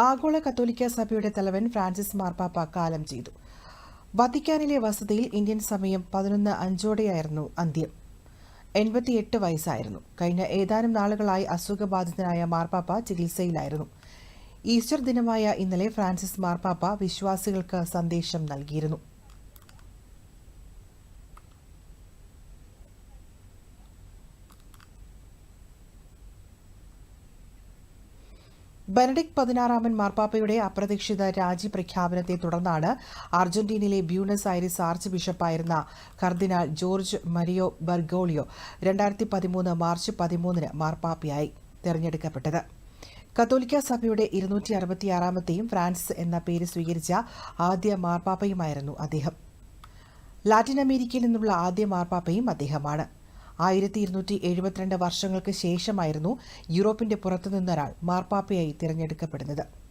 ആഗോള കത്തോലിക്ക സഭയുടെ തലവൻ ഫ്രാൻസിസ് മാർപ്പാപ്പ കാലം ചെയ്തു. വത്തിക്കാനിലെ വസതിയിൽ ഇന്ത്യൻ സമയം പതിനൊന്ന് അഞ്ചോടെയായിരുന്നു അന്ത്യം. എൺപത്തിയെട്ട് വയസ്സായിരുന്നു. കഴിഞ്ഞ ഏതാനും നാളുകളായി അസുഖബാധിതനായ മാർപ്പാപ്പ ചികിത്സയിലായിരുന്നു. ഈസ്റ്റർ ദിനമായ ഇന്നലെ ഫ്രാൻസിസ് മാർപ്പാപ്പ വിശ്വാസികൾക്ക് സന്ദേശം നൽകിയിരുന്നു. ബെനഡിക് പതിനാറാമൻ മാർപ്പാപ്പയുടെ അപ്രതീക്ഷിത രാജി പ്രഖ്യാപനത്തെ തുടർന്നാണ് അർജന്റീനയിലെ ബ്യൂണസ് ഐറിസ് ആർച്ച് ബിഷപ്പായിരുന്ന കർദിനാൾ ജോർജ് മരിയോ ബർഗോളിയോ രണ്ടായിരത്തി പതിമൂന്ന് മാർച്ച് പതിമൂന്നിന് മാർപ്പാപ്പയായി തെരഞ്ഞെടുക്കപ്പെട്ടത്. കത്തോലിക്ക സഭയുടെ ഇരുന്നൂറ്റി അറുപത്തിയാറാമത്തെയും ഫ്രാൻസ് എന്ന പേര് സ്വീകരിച്ച ആദ്യ മാർപ്പാപ്പയുമായിരുന്നു അദ്ദേഹം. ലാറ്റിൻ അമേരിക്കയിൽ നിന്നുള്ള ആദ്യ മാർപ്പാപ്പയും അദ്ദേഹമാണ്. ആയിരത്തി ഇരുന്നൂറ്റി എഴുപത്തിരണ്ട് വർഷങ്ങൾക്ക് ശേഷമായിരുന്നു യൂറോപ്പിന്റെ പുറത്തുനിന്നൊരാൾ മാർപ്പാപ്പയായി തിരഞ്ഞെടുക്കപ്പെടുന്നത്.